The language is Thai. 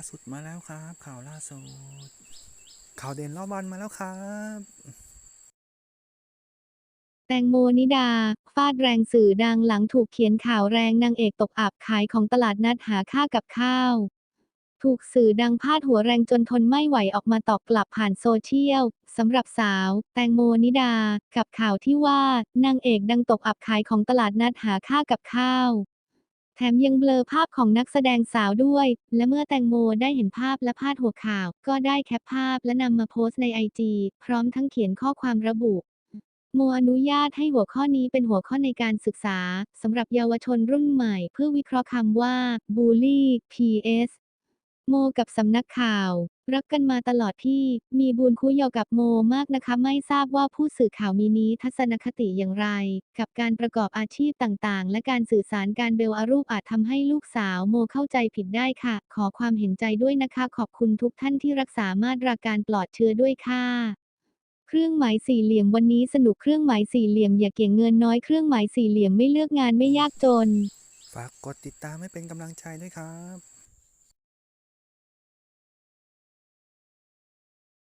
าสุดมาแล้วครับ ข่าวล่าสุด ข่าวเด่นรอบวันมาแล้วครับ แตงโมนิดา ฟาดแรงสื่อดังหลังถูกเขียนข่าวแรงนางเอกตกอับขายของตลาดนัดหาค่ากับข้าว ถูกสื่อดังพาดหัวแรงจนทนไม่ไหวออกมาตอบกลับผ่านโซเชียลสำหรับสาว แตงโมนิดา กับข่าวที่ว่านางเอกดังตกอับขายของตลาดนัดหาค่ากับข้าว แถมยังเบลอภาพของนักแสดงสาวด้วย และเมื่อแตงโมได้เห็นภาพและพาดหัวข่าว ก็ได้แคปภาพและนำมาโพสต์ในไอจีพร้อมทั้งเขียนข้อความระบุโมอนุญาตให้หัวข้อนี้เป็นหัวข้อในการศึกษาสำหรับเยาวชนรุ่นใหม่ เพื่อวิเคราะห์คำว่าบูลลี่ PS โมกับสำนักข่าว รักกันมาตลอดที่มีบุญคู่เยาว์กับโมมากนะคะ ไม่ทราบว่าผู้สื่อข่าวมีนี้ทัศนคติอย่างไร กับการประกอบอาชีพต่างๆ และการสื่อสารการเบลอารูปอาจทำให้ลูกสาวโมเข้าใจผิดได้ค่ะ ขอความเห็นใจด้วยนะคะ ขอบคุณทุกท่านที่รักษามาตราการปลอดเชื้อด้วยค่ะเครื่องหมายสี่เหลี่ยมวันนี้สนุกเครื่องหมายสี่เหลี่ยมอย่าเกี่ยงเงินน้อยเครื่องหมายสี่เหลี่ยมไม่เลือกงานไม่ยากจน ฝากกดติดตามให้เป็นกำลังใจด้วยครับ